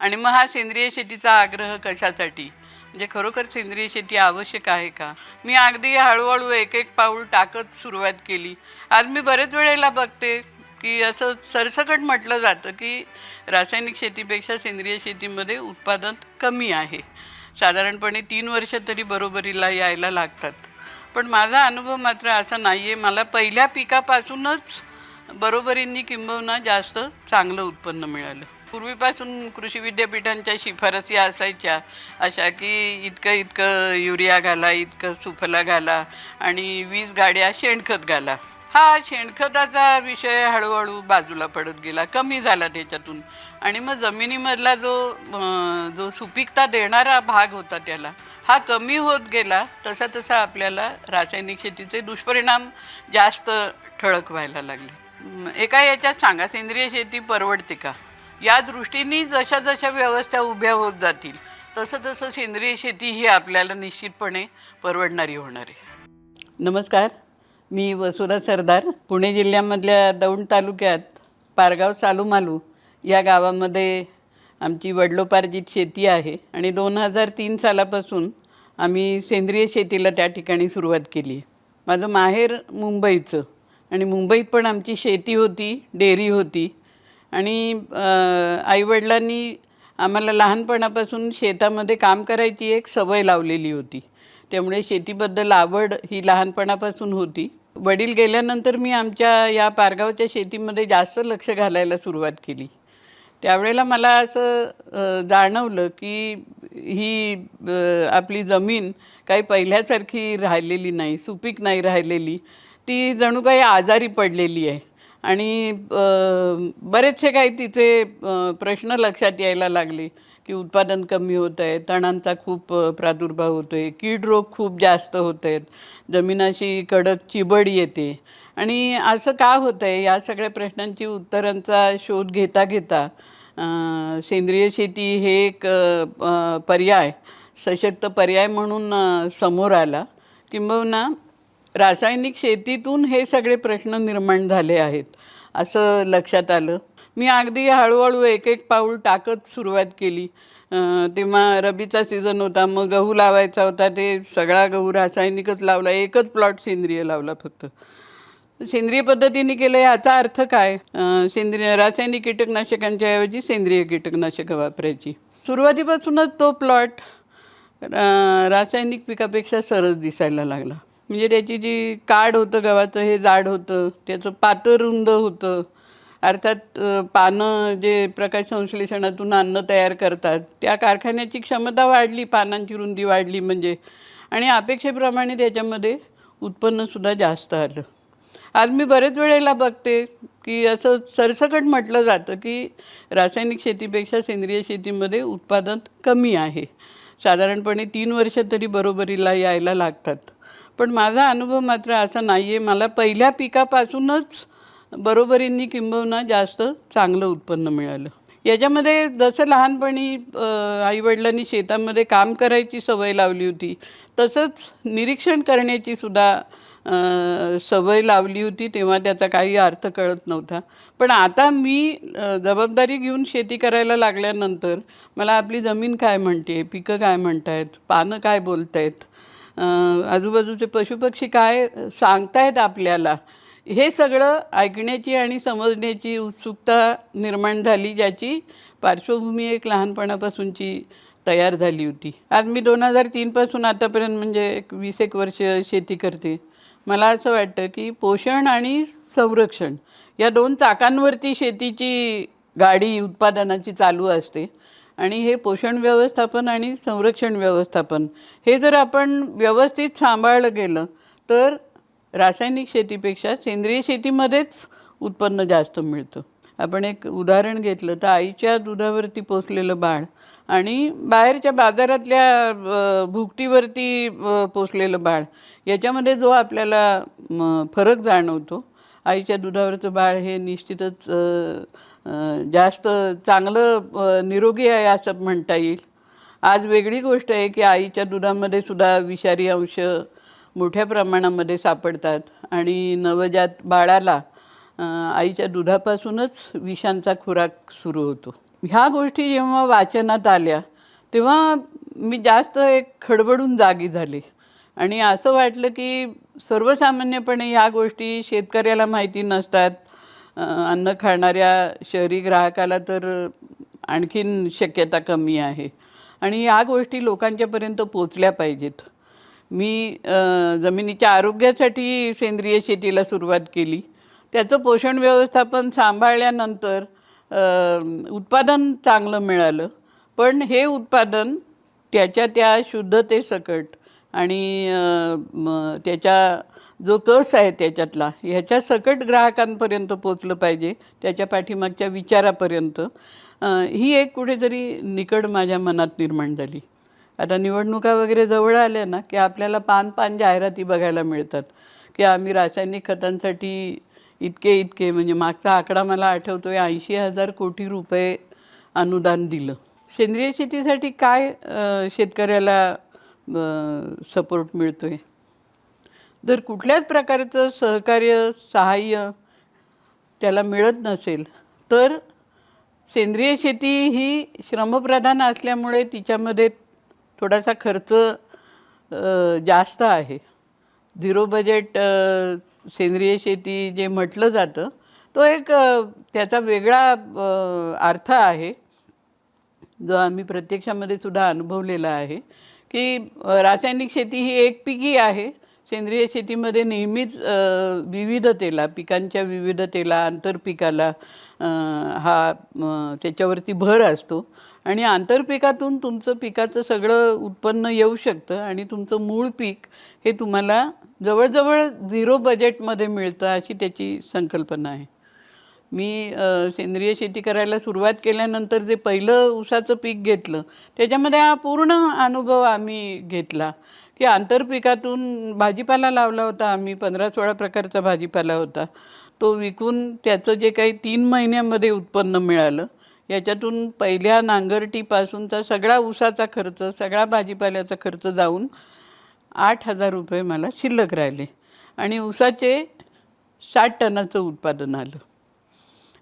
आणि मग हा सेंद्रिय शेतीचा आग्रह कशासाठी? म्हणजे खरोखर सेंद्रिय शेती आवश्यक आहे का? मी अगदी हळूहळू एक एक पाऊल टाकत सुरुवात केली. आज मी बरेच वेळेला बघते की असं सरसकट म्हटलं जातं की रासायनिक शेतीपेक्षा सेंद्रिय शेतीमध्ये उत्पादन कमी आहे. साधारणपणे तीन वर्ष तरी बरोबरीला यायला लागतात. पण माझा अनुभव मात्र असा नाही आहे मला पहिल्या पिकापासूनच बरोबरींनी किंबहुना जास्त चांगलं उत्पन्न मिळालं. पूर्वीपासून कृषी विद्यापीठांच्या शिफारसी असायच्या अशा की इतकं इतकं युरिया घाला इतकं सुफला घाला आणि वीस गाड्या शेणखत घाला. हा शेणखताचा विषय हळूहळू बाजूला पडत गेला कमी झाला त्याच्यातून. आणि मग जमिनीमधला जो जो सुपीकता देणारा भाग होता त्याला हा कमी होत गेला तसा तसा आपल्याला रासायनिक शेतीचे दुष्परिणाम जास्त ठळक व्हायला लागले. एका याच्यात सांगा सेंद्रिय शेती परवडते का? या दृष्टीने जशा जशा व्यवस्था उभ्या होत जातील तसं तसं सेंद्रिय शेती ही आपल्याला निश्चितपणे परवडणारी होणार आहे. नमस्कार मी वसुधा सरदार पुणे जिल्ह्यामधल्या दौंड तालुक्यात पारगाव सालूमालू या गावामध्ये आमची वडलोपार्जित शेती आहे आणि दोन हजार तीन सालापासून आम्ही सेंद्रिय शेतीला त्या ठिकाणी सुरुवात केली माझं माहेर मुंबईचं आणि मुंबईत पण आमची शेती होती डेअरी होती. आणि आईवडिलांनी आम्हाला लहानपणापासून शेतामध्ये काम करायची एक सवय लावलेली होती. त्यामुळे शेतीबद्दल आवड ही लहानपणापासून होती. वडील गेल्यानंतर मी आमच्या या पारगावच्या शेतीमध्ये जास्त लक्ष घालायला सुरुवात केली. त्यावेळेला मला असं जाणवलं की ही आपली जमीन काही पहिल्यासारखी राहिलेली नाही सुपीक नाही राहिलेली. ती जणू काही आजारी पडलेली आहे. आणि बरेचसे काही तिचे प्रश्न लक्षात यायला लागले की उत्पादन कमी होत आहे तणांचा खूप प्रादुर्भाव होतो आहे कीड रोग खूप जास्त होत आहेत जमिनाशी कडक चिबड येते. आणि असं का होतं आहे? या सगळ्या प्रश्नांची उत्तरांचा शोध घेता घेता सेंद्रिय शेती हे एक पर्याय सशक्त पर्याय म्हणून समोर आला. किंबहुना रासायनिक शेतीतून हे सगळे प्रश्न निर्माण झाले आहेत असं लक्षात आलं. मी अगदी हळूहळू एक एक पाऊल टाकत सुरुवात केली. तेव्हा रबीचा सीझन होता मग गहू लावायचा होता ते सगळा गहू रासायनिकच लावला एकच प्लॉट सेंद्रिय लावला फक्त. सेंद्रिय पद्धतीने केलं याचा अर्थ काय? सेंद्रिय रासायनिक कीटकनाशकांच्या ऐवजी सेंद्रिय कीटकनाशकं वापरायची. सुरुवातीपासूनच तो प्लॉट रासायनिक पिकापेक्षा सरस दिसायला लागला. म्हणजे त्याची जी काड होतं गव्हाचं हे जाड होतं त्याचं पातळ रुंद होतं. अर्थात पानं जे प्रकाश संश्लेषणातून अन्न तयार करतात त्या कारखान्याची क्षमता वाढली पानांची रुंदी वाढली म्हणजे. आणि अपेक्षेप्रमाणे त्याच्यामध्ये उत्पन्नसुद्धा जास्त आलं. आज मी बरेच वेळेला बघते की असं सरसकट म्हटलं जातं की रासायनिक शेतीपेक्षा सेंद्रिय शेतीमध्ये उत्पादन कमी आहे. साधारणपणे तीन वर्ष तरी बरोबरीला यायला लागतात. पण माझा अनुभव मात्र असा नाही आहे मला पहिल्या पिकापासूनच बरोबरींनी किंबहुना जास्त चांगलं उत्पन्न मिळालं. याच्यामध्ये जसं लहानपणी आईवडिलांनी शेतामध्ये काम करायची सवय लावली होती तसंच निरीक्षण करण्याची सुद्धा सवय लावली होती तेव्हा त्याचा काही अर्थ कळत नव्हता. पण आता मी जबाबदारी घेऊन शेती करायला लागल्यानंतर मला आपली जमीन काय म्हणते पिकं काय म्हणत आहेत पानं काय बोलत आहेत आजूबाजूचे पशुपक्षी काय सांगतायत आपल्याला? हे सगळं ऐकण्याची आणि समजण्याची उत्सुकता निर्माण झाली ज्याची पार्श्वभूमी एक लहानपणापासूनची तयार झाली होती. आज मी दोन हजार तीनपासून आतापर्यंत म्हणजे एक वीस एक वर्ष शेती करते. मला असं वाटतं की पोषण आणि संरक्षण या दोन चाकांवरती शेतीची गाडी उत्पादनाची चालू असते. आणि हे पोषण व्यवस्थापन आणि संरक्षण व्यवस्थापन. हे जर आपण व्यवस्थित सांभाळलं गेलं तर रासायनिक शेतीपेक्षा सेंद्रिय शेतीमध्येच उत्पन्न जास्त मिळतं. आपण एक उदाहरण घेतलं तर आईच्या दुधावरती पोचलेलं बाळ आणि बाहेरच्या बाजारातल्या भुकटीवरती पोचलेलं बाळ याच्यामध्ये जो आपल्याला फरक जाणवतो आईच्या दुधावरचं बाळ हे निश्चितच जास्त चांगलं निरोगी आहे असं म्हणता येईल. आज वेगळी गोष्ट आहे की आईच्या दुधामध्ये सुद्धा विषारी अंश मोठ्या प्रमाणामध्ये सापडतात आणि नवजात बाळाला आईच्या दुधापासूनच विषांचा खुराक सुरू होतो. ह्या गोष्टी जेव्हा वाचनात आल्या तेव्हा मी जास्त एक खडबडून जागी झाली. आणि असं वाटलं की सर्वसामान्यपणे ह्या गोष्टी शेतकऱ्याला माहिती नसतात अन्न खाणाऱ्या शहरी ग्राहकाला तर आणखीन शक्यता कमी आहे. आणि या गोष्टी लोकांच्यापर्यंत पोचल्या पाहिजेत. मी जमिनीच्या आरोग्यासाठी सेंद्रिय शेतीला सुरुवात केली. त्याचं पोषण व्यवस्थापन सांभाळल्यानंतर उत्पादन चांगलं मिळालं. पण हे उत्पादन त्याच्या त्या शुद्धतेसकट आणि त्याच्या जो कस आहे त्याच्यातला ह्याच्या सकट ग्राहकांपर्यंत पोचलं पाहिजे त्याच्या पाठीमागच्या विचारापर्यंत. ही एक कुठेतरी निकड माझ्या मनात निर्माण झाली. आता निवडणुका वगैरे जवळ आल्या ना की आपल्याला पान पान जाहिराती बघायला मिळतात की आम्ही रासायनिक खतांसाठी इतके इतके म्हणजे मागचा आकडा मला आठवतो आहे ऐंशी हजार कोटी रुपये अनुदान दिलं. सेंद्रिय शेतीसाठी काय शेतकऱ्याला सपोर्ट मिळतो आहे जर कुठल्याच प्रकारचं सहकार्य सहाय्य त्याला मिळत नसेल तर सेंद्रिय शेती ही श्रमप्रधान असल्यामुळे तिच्यामध्ये थोडासा खर्च जास्त आहे. झिरो बजेट सेंद्रिय शेती जे म्हटलं जातं तो एक त्याचा वेगळा अर्थ आहे. जो आम्ही प्रत्यक्षामध्ये सुद्धा अनुभवलेला आहे की रासायनिक शेती ही एकपिकी आहे. सेंद्रिय शेतीमध्ये नेहमीच विविधतेला पिकांच्या विविधतेला आंतरपिकाला हा त्याच्यावरती भर असतो. आणि आंतरपिकातून तुमचं पिकाचं सगळं उत्पन्न येऊ शकतं आणि तुमचं मूळ पीक हे तुम्हाला जवळजवळ झिरो बजेटमध्ये मिळतं अशी त्याची संकल्पना आहे. मी सेंद्रिय शेती करायला सुरुवात केल्यानंतर जे पहिलं ऊसाचं पीक घेतलं त्याच्यामध्ये हा पूर्ण अनुभव आम्ही घेतला. की आंतरपिकातून भाजीपाला लावला होता. आम्ही पंधरा सोळा प्रकारचा भाजीपाला होता. तो विकून त्याचं जे काही तीन महिन्यामध्ये उत्पन्न मिळालं. याच्यातून पहिल्या नांगरटीपासूनचा सगळा ऊसाचा खर्च सगळा भाजीपाल्याचा खर्च जाऊन आठ हजार रुपये मला शिल्लक राहिले. आणि ऊसाचे साठ टनाचं उत्पादन आलं.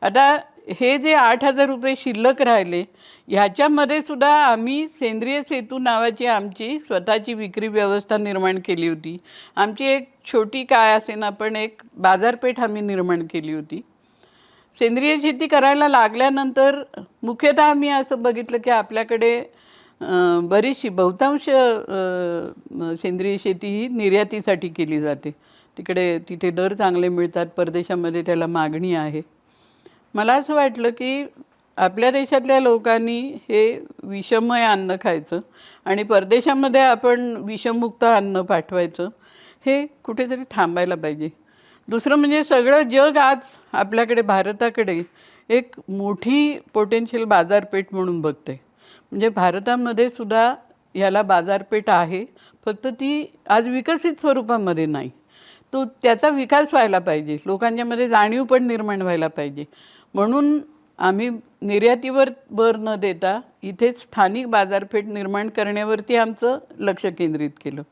आता हे जे आठ हजार रुपये शिल्लक राहिले ह्याच्यामध्ये सुद्धा आम्ही सेंद्रिय सेतू नावाची आमची स्वतःची विक्री व्यवस्था निर्माण केली होती. आमची एक छोटी काय असेना पण एक बाजारपेठ आम्ही निर्माण केली होती. सेंद्रिय शेती करायला लागल्यानंतर मुख्यतः आम्ही असं बघितलं की आपल्याकडे बरीचशी बहुतांश सेंद्रिय शेती ही निर्यातीसाठी केली जाते. तिकडे तिथे दर चांगले मिळतात परदेशामध्ये त्याला मागणी आहे. मला असं वाटलं की आपल्या देशातल्या लोकांनी हे विषमय अन्न खायचं आणि परदेशामध्ये आपण विषमुक्त अन्न पाठवायचं हे कुठेतरी थांबायला पाहिजे. दुसरं म्हणजे सगळं जग आज आपल्याकडे भारताकडे एक मोठी पोटेन्शियल बाजारपेठ म्हणून बघते. म्हणजे भारतामध्ये सुद्धा याला बाजारपेठ आहे फक्त ती आज विकसित स्वरूपामध्ये नाही. तो त्याचा विकास व्हायला पाहिजे लोकांच्यामध्ये जाणीव पण निर्माण व्हायला पाहिजे. म्हणून आम्ही निर्यातीवर भर न देता इथेच स्थानिक बाजारपेठ निर्माण करण्यावरती आमचं लक्ष केंद्रित केलं.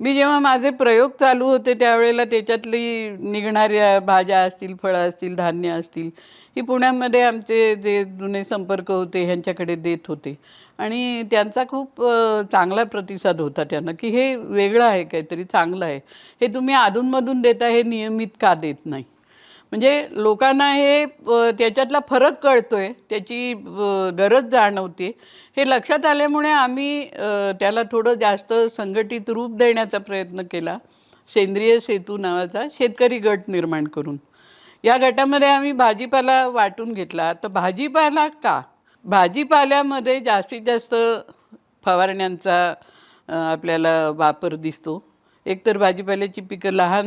मी जेव्हा माझे प्रयोग चालू होते त्यावेळेला त्याच्यातली निघणाऱ्या भाज्या असतील फळं असतील धान्य असतील ही पुण्यामध्ये आमचे जे जुने संपर्क होते ह्यांच्याकडे देत होते. आणि त्यांचा खूप चांगला प्रतिसाद होता त्यांना की हे वेगळं आहे काहीतरी चांगलं आहे. हे तुम्ही अधूनमधून देता हे नियमित का देत नाही? म्हणजे लोकांना हे त्याच्यातला फरक कळतोय त्याची गरज जाणवते. हे लक्षात आल्यामुळे आम्ही त्याला थोडं जास्त संघटित रूप देण्याचा प्रयत्न केला. सेंद्रिय सेतू नावाचा शेतकरी गट निर्माण करून. या गटामध्ये आम्ही भाजीपाला वाटून घेतला. तर भाजीपाला का? भाजीपाल्यामध्ये जास्तीत जास्त फवारण्यांचा आपल्याला वापर दिसतो. एकतर भाजीपाल्याची पिकं लहान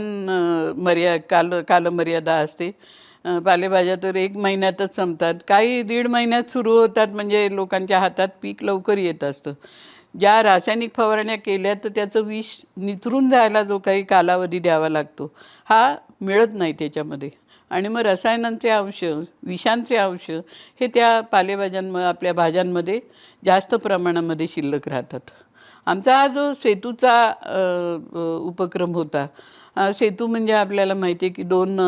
मर्या काल कालमर्यादा असते. पालेभाज्या तर एक महिन्यातच संपतात. काही दीड महिन्यात सुरू होतात म्हणजे लोकांच्या हातात पीक लवकर येत असतं. ज्या रासायनिक फवारण्या केल्या तर त्याचं विष निचरून जायला जो काही कालावधी द्यावा लागतो. हा मिळत नाही त्याच्यामध्ये. आणि मग रसायनांचे अंश विषांचे अंश हे त्या पालेभाज्यांम आपल्या भाज्यांमध्ये जास्त प्रमाणामध्ये शिल्लक राहतात. आमचा हा जो सेतूचा उपक्रम होता सेतू म्हणजे आपल्याला माहिती आहे की दोन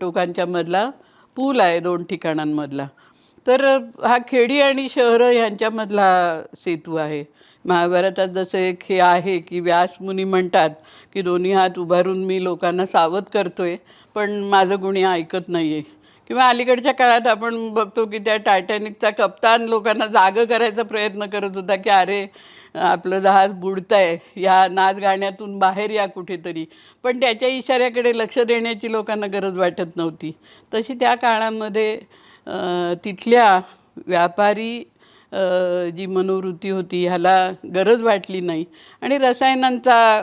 टोकांच्या मधला पूल आहे दोन ठिकाणांमधला. तर हा खेडी आणि शहरं ह्यांच्यामधला सेतू आहे. महाभारतात जसं एक हे आहे की व्यासमुनी म्हणतात की दोन्ही हात उभारून मी लोकांना सावध करतोय पण माझं कुणी ऐकत नाही आहे किंवा अलीकडच्या काळात आपण बघतो की त्या टायटॅनिकचा कप्तान लोकांना जागं करायचा प्रयत्न करत होता की अरे आपलं जहाज बुडतंय ह्या नाच गाण्यातून बाहेर या कुठेतरी. पण त्याच्या इशाऱ्याकडे लक्ष देण्याची लोकांना गरज वाटत नव्हती. तशी त्या काळामध्ये तिथल्या व्यापारी जी मनोवृत्ती होती ह्याला गरज वाटली नाही. आणि रसायनांचा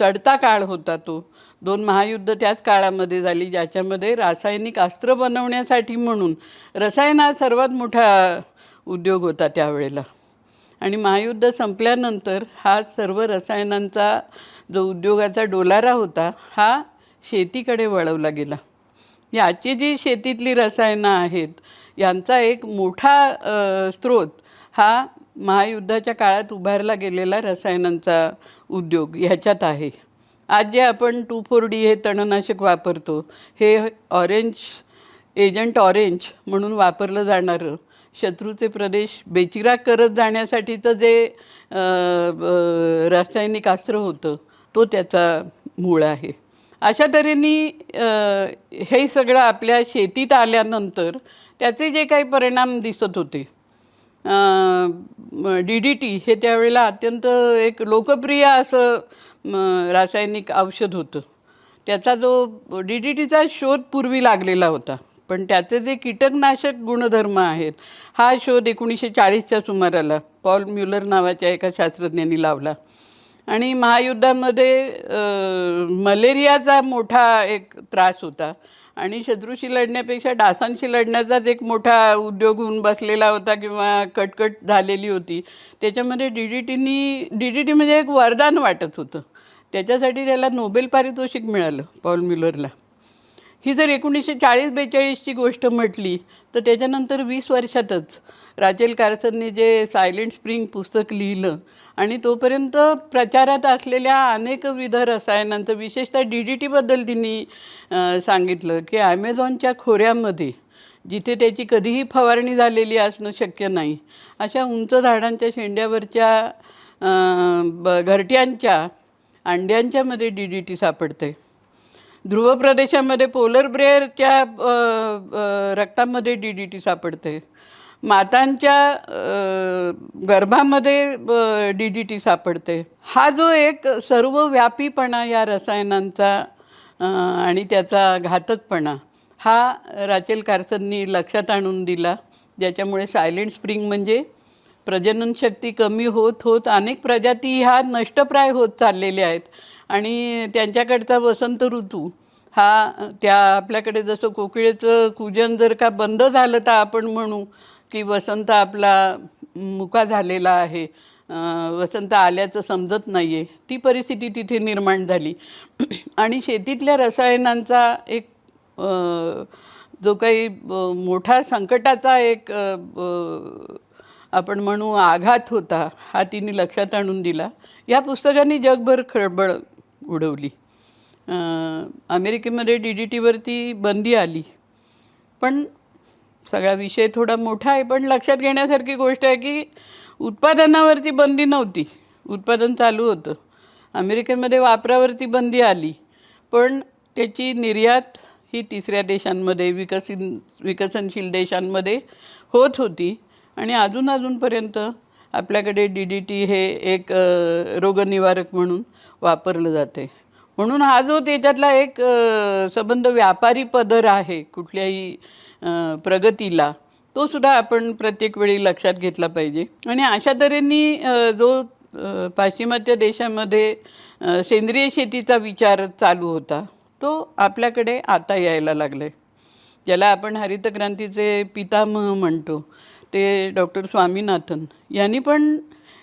चढता काळ होता तो. दोन महायुद्ध त्याच काळामध्ये झाली ज्याच्यामध्ये रासायनिक अस्त्र बनवण्यासाठी म्हणून रसायन हा सर्वात मोठा उद्योग होता त्यावेळेला. आणि महायुद्ध संपल्यानंतर हा सर्व रसायनांचा जो उद्योगाचा डोलारा होता हा शेतीकडे वळवला गेला. याची जी शेतीतली रसायनं आहेत यांचा एक मोठा स्रोत हा महायुद्धाच्या काळात उभारला गेलेला रसायनांचा उद्योग ह्याच्यात आहे. आज जे आपण टू फोर डी हे तणनाशक वापरतो हे ऑरेंज एजंट ऑरेंज म्हणून वापरलं जाणारं शत्रूचे प्रदेश बेचिराग करत जाण्यासाठीचं जे रासायनिक अस्त्र होतं तो त्याचा मूळ आहे. अशा तऱ्हेने हे सगळं आपल्या शेतीत आल्यानंतर त्याचे जे काही परिणाम दिसत होते डी डी टी हे त्यावेळेला अत्यंत एक लोकप्रिय असं रासायनिक औषध होतं. त्याचा जो डी डी टीचा शोध पूर्वी लागलेला होता. पण त्याचे जे कीटकनाशक गुणधर्म आहेत हा शोध एकोणीसशे चाळीसच्या सुमाराला पॉल म्युलर नावाच्या एका शास्त्रज्ञांनी लावला. आणि महायुद्धामध्ये मलेरियाचा मोठा एक त्रास होता. आणि शत्रूशी लढण्यापेक्षा डासांशी लढण्याचाच एक मोठा उद्योग होऊन बसलेला होता किंवा कटकट झालेली होती. त्याच्यामध्ये डी डी टीनी डी डी टी म्हणजे एक वरदान वाटत होतं. त्याच्यासाठी त्याला नोबेल पारितोषिक मिळालं पॉल म्युलरला. ही जर एकोणीसशे चाळीस बेचाळीसची गोष्ट म्हटली तर त्याच्यानंतर वीस वर्षातच राचेल कारसनने जे सायलेंट स्प्रिंग पुस्तक लिहिलं आणि तोपर्यंत प्रचारात असलेल्या अनेकविध रसायनांचं विशेषतः डी डी टीबद्दल तिने सांगितलं की ॲमेझॉनच्या खोऱ्यामध्ये जिथे त्याची कधीही फवारणी झालेली असणं शक्य नाही अशा उंच झाडांच्या शेंड्यावरच्या ब घरट्यांच्या अंड्यांच्यामध्ये डी डी टी सापडते ध्रुव प्रदेशामध्ये पोलर ब्रेअरच्या रक्तामध्ये डी डी टी सापडते. मातांच्या गर्भामध्ये डी डी टी सापडते. हा जो एक सर्वव्यापीपणा या रसायनांचा आणि त्याचा घातकपणा हा राचेल कार्सननी लक्षात आणून दिला. ज्याच्यामुळे सायलेंट स्प्रिंग म्हणजे प्रजननशक्ती कमी होत होत अनेक प्रजाती ह्या नष्टप्राय होत चाललेल्या आहेत. आणि त्यांच्याकडचा वसंत ऋतू हा त्या आपल्याकडे जसं कोकिळेचं कुजन जर का बंद झालं तर आपण म्हणू की वसंत आपला मुका झालेला आहे. वसंत आल्याचं समजत नाही आहे ती परिस्थिती तिथे निर्माण झाली. आणि शेतीतल्या रसायनांचा एक जो काही मोठा संकटाचा एक आपण म्हणू आघात होता हा तिने लक्षात आणून दिला. या पुस्तकाने जगभर खळबळ उडवली. अमेरिकेमध्ये डी डी टीवरती बंदी आली. पण सगळा विषय थोडा मोठा आहे पण लक्षात घेण्यासारखी गोष्ट आहे की उत्पादनावरती बंदी नव्हती. उत्पादन चालू होतं. अमेरिकेमध्ये वापरावरती बंदी आली. पण त्याची निर्यात ही तिसऱ्या देशांमध्ये विकसित विकसनशील देशांमध्ये होत होती. आणि अजून अजूनपर्यंत आपल्याकडे डी डी टी हे एक रोगनिवारक म्हणून वापरलं जाते. म्हणून हा जो त्याच्यातला एक संबंध व्यापारी पदर आहे कुठल्याही प्रगतीला तो सुद्धा आपण प्रत्येक वेळी लक्षात घेतला पाहिजे. आणि अशा तऱ्हेने जो पाश्चिमात्य देशामध्ये सेंद्रिय शेतीचा विचार चालू होता तो आपल्याकडे आता यायला लागला आहे ज्याला आपण हरित क्रांतीचे पितामह म्हणतो. ते डॉक्टर स्वामीनाथन. यांनी पण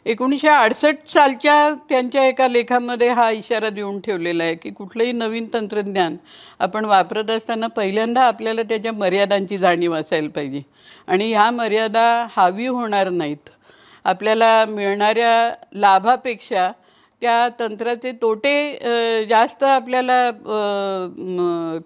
एकोणीसशे अडसष्ट सालच्या त्यांच्या एका लेखामध्ये हा इशारा देऊन ठेवलेला आहे की कुठलंही नवीन तंत्रज्ञान आपण वापरत असताना पहिल्यांदा आपल्याला त्याच्या मर्यादांची जाणीव असायला पाहिजे. आणि ह्या मर्यादा हावी होणार नाहीत. आपल्याला मिळणाऱ्या लाभापेक्षा त्या तंत्राचे तोटे जास्त आपल्याला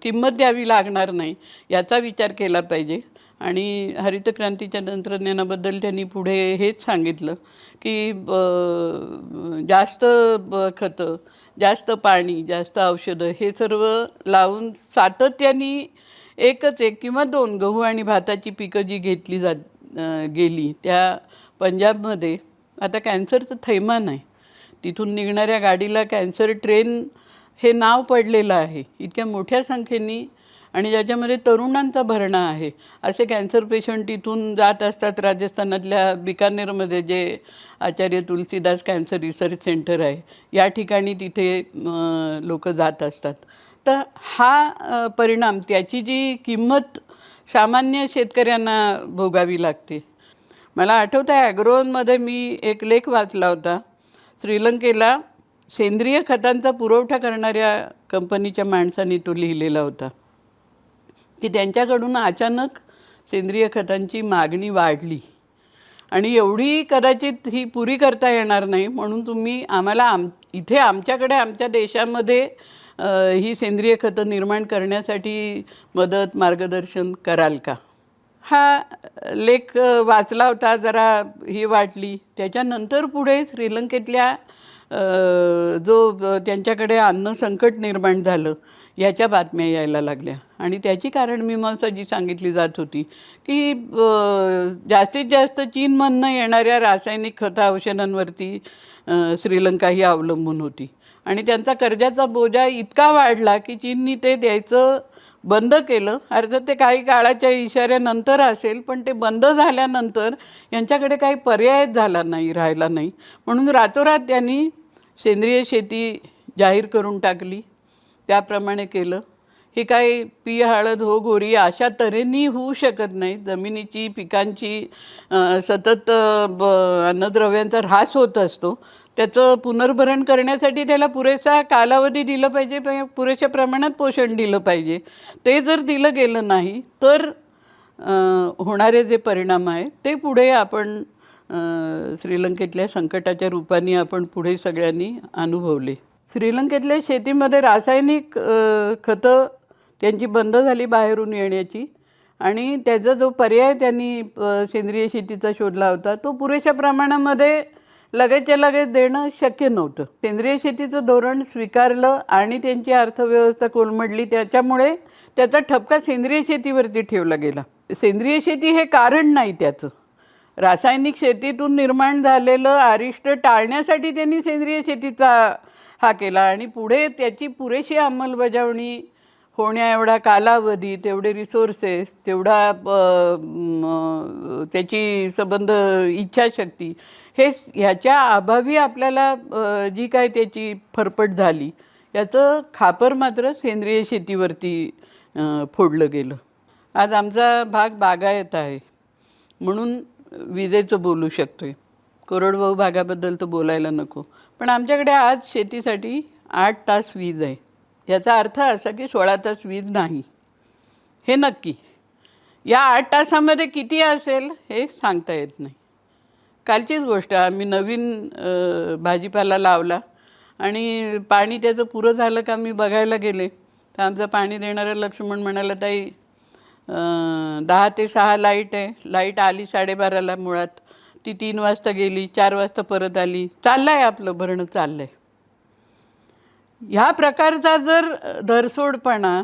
किंमत द्यावी लागणार नाही याचा विचार केला पाहिजे. आणि हरित क्रांतीच्या तंत्रज्ञानाबद्दल त्यांनी पुढे हेच सांगितलं की ब- जास्त ब- खतं जास्त पाणी जास्त औषधं हे सर्व लावून सातत्याने एकच एक किंवा दोन गहू आणि भाताची पिकं जी घेतली जात गेली त्या पंजाबमध्ये आता कॅन्सरचं थैमान आहे तिथून निघणाऱ्या गाडीला कॅन्सर ट्रेन हे नाव पडलेलं आहे. इतक्या मोठ्या संख्येने आणि ज्याच्यामध्ये तरुणांचा भरणा आहे. असे कॅन्सर पेशंट इथून जात असतात राजस्थानातल्या बिकानेरमध्ये जे Acharya Tulsidas cancer research centre आहे. या ठिकाणी तिथे लोक जात असतात. तर हा परिणाम त्याची जी किंमत सामान्य शेतकऱ्यांना भोगावी लागते. मला आठवतं आहे ॲग्रोनमध्ये मी एक लेख वाचला होता. श्रीलंकेला सेंद्रिय खतांचा पुरवठा करणाऱ्या कंपनीच्या माणसांनी तो लिहिलेला होता. की त्यांच्याकडून अचानक सेंद्रिय खतांची मागणी वाढली. आणि एवढी कदाचित ही पुरी करता येणार नाही म्हणून तुम्ही आम्हाला आम इथे आमच्याकडे आमच्या देशामध्ये ही सेंद्रिय खतं निर्माण करण्यासाठी मदत मार्गदर्शन कराल का? हा लेख वाचला होता जरा ही वाटली. त्याच्यानंतर पुढे श्रीलंकेतल्या जो त्यांच्याकडे अन्न संकट निर्माण झालं याच्या बातम्या यायला लागल्या. आणि त्याची कारण मीमांसा जी सांगितली जात होती की जास्तीत जास्त चीनमधनं येणाऱ्या रासायनिक खता औषधांवरती श्रीलंका ही अवलंबून होती. आणि त्यांचा कर्जाचा बोजा इतका वाढला की चीननी ते द्यायचं बंद केलं. अर्थात ते काही काळाच्या इशाऱ्यानंतर असेल पण ते बंद झाल्यानंतर यांच्याकडे काही पर्यायच झाला नाही राहिला नाही. म्हणून रातोरात त्यांनी सेंद्रिय शेती जाहीर करून टाकली. त्याप्रमाणे केलं. हे काही पी हळद हो गोरी अशा तऱ्हेने होऊ शकत नाही. जमिनीची पिकांची सतत ब अन्नद्रव्यांचा ऱ्हास होत असतो. त्याचं पुनर्भरण करण्यासाठी त्याला पुरेसा कालावधी दिलं पाहिजे पुरेशा प्रमाणात पोषण दिलं पाहिजे. ते जर दिलं गेलं नाही तर होणारे जे परिणाम आहे ते पुढे आपण श्रीलंकेतल्या संकटाच्या रूपाने आपण पुढे सगळ्यांनी अनुभवले. श्रीलंकेतल्या शेतीमध्ये रासायनिक खतं त्यांची बंद झाली बाहेरून येण्याची. आणि त्याचा जो पर्याय त्यांनी सेंद्रिय शेतीचा शोधला होता तो पुरेशा प्रमाणामध्ये लगेचच्या लगेच देणं शक्य नव्हतं. सेंद्रिय शेतीचं धोरण स्वीकारलं आणि त्यांची अर्थव्यवस्था कोलमडली त्याच्यामुळे त्याचा ठपका सेंद्रिय शेतीवरती ठेवला गेला. सेंद्रिय शेती हे कारण नाही त्याचं. रासायनिक शेतीतून निर्माण झालेलं अरिष्ट टाळण्यासाठी त्यांनी सेंद्रिय शेतीचा हा केला आणि पुढे त्याची पुरेशी अंमलबजावणी होण्या एवढा कालावधी तेवढे रिसोर्सेस तेवढा त्याची संबंध इच्छाशक्ती हे ह्याच्या अभावी आपल्याला जी काय त्याची फरफट झाली याचं खापर मात्र सेंद्रिय शेतीवरती फोडलं गेलं. आज आमचा भाग बागायत आहे. म्हणून विजेचं बोलू शकतोय. कोरडवाहू भागाबद्दल तर बोलायला नको. पण आमच्याकडे आज शेतीसाठी आठ तास वीज आहे. याचा अर्थ असा की सोळा तास वीज नाही. हे नक्की. या आठ तासामध्ये किती असेल हे सांगता येत नाही. कालचीच गोष्ट आम्ही नवीन भाजीपाला लावला आणि पाणी त्याचं पुरं झालं का मी बघायला गेले. तर आमचं पाणी देणारं लक्ष्मण म्हणाला ताई दहा ते सहा लाइट आहे. लाइट आली साडेबाराला मुळात. ती तीन वाजता गेली चार वाजता परत आली. चाललं आहे आपलं भरणं चाललं आहे ह्या प्रकारचा जर धरसोडपणा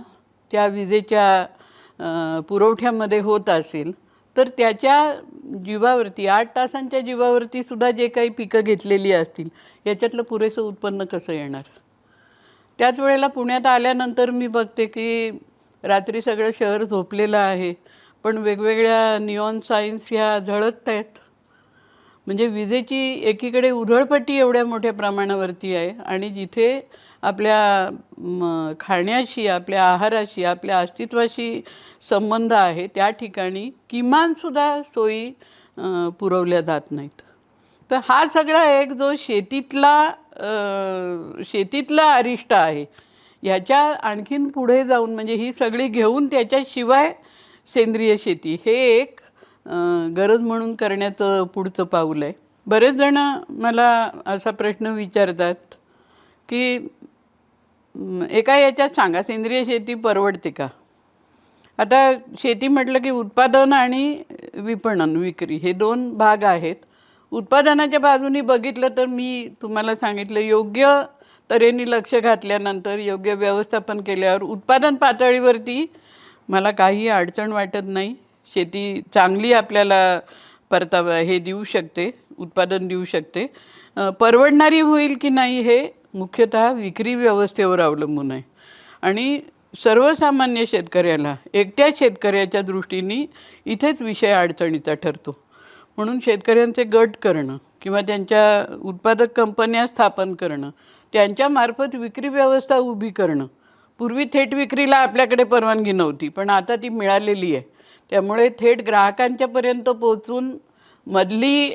त्या विजेच्या पुरवठ्यामध्ये होत असेल तर त्याच्या जीवावरती आठ तासांच्या जीवावरती सुद्धा जे काही पिकं घेतलेली असतील याच्यातलं पुरेसं उत्पन्न कसं येणार? त्याच वेळेला पुण्यात आल्यानंतर मी बघते की रात्री सगळं शहर झोपलेलं आहे पण वेगवेगळ्या निऑन सायन्स ह्या झळकत आहेत म्हणजे विजेची एकीकडे उधळपट्टी एवढ्या मोठ्या प्रमाणावरती आहे आणि जिथे आपल्या खाण्याशी आपल्या आहाराशी आपल्या अस्तित्वाशी संबंध आहे त्या ठिकाणी किमानसुद्धा सोयी पुरवल्या जात नाहीत. तर हा सगळा एक जो शेतीतला शेतीतला अरिष्ट आहे ह्याच्या आणखीन पुढे जाऊन म्हणजे ही सगळी घेऊन त्याच्याशिवाय सेंद्रिय शेती हे एक गरज म्हणून करण्याचं पुढचं पाऊल आहे. बरेच जण मला असा प्रश्न विचारतात की एका याच्यात सांगा सेंद्रिय शेती परवडते का? आता शेती म्हटलं की उत्पादन आणि विपणन विक्री हे दोन भाग आहेत. उत्पादनाच्या बाजूनी बघितलं तर मी तुम्हाला सांगितलं योग्य तऱ्हेने लक्ष घातल्यानंतर योग्य व्यवस्थापन केल्यावर उत्पादन पातळीवरती मला काही अडचण वाटत नाही. शेती चांगली आपल्याला परतावा हे देऊ शकते उत्पादन देऊ शकते. परवडणारी होईल की नाही हे मुख्यतः विक्री व्यवस्थेवर अवलंबून आहे. आणि सर्वसामान्य शेतकऱ्याला एकट्या शेतकऱ्याच्या दृष्टीने इथेच विषय अडचणीचा ठरतो. म्हणून शेतकऱ्यांचे गट करणं किंवा त्यांच्या उत्पादक कंपन्या स्थापन करणं त्यांच्यामार्फत विक्री व्यवस्था उभी करणं. पूर्वी थेट विक्रीला आपल्याकडे परवानगी नव्हती पण आता ती मिळालेली आहे. त्यामुळे थेट ग्राहकांच्यापर्यंत पोचून मधली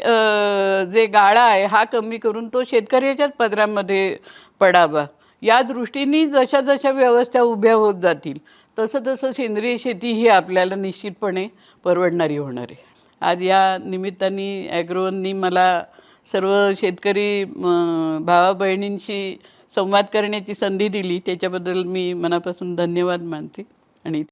जे गाळा आहे हा कमी करून तो शेतकऱ्याच्याच पदरामध्ये पडावा. या दृष्टीने जशा जशा व्यवस्था उभ्या होत जातील तसं तसं सेंद्रिय शेती ही आपल्याला निश्चितपणे परवडणारी होणार आहे. आज या निमित्ताने ॲग्रोवननी मला सर्व शेतकरी भावा बहिणींशी संवाद करण्याची संधी दिली. त्याच्याबद्दल मी मनापासून धन्यवाद मानते आणि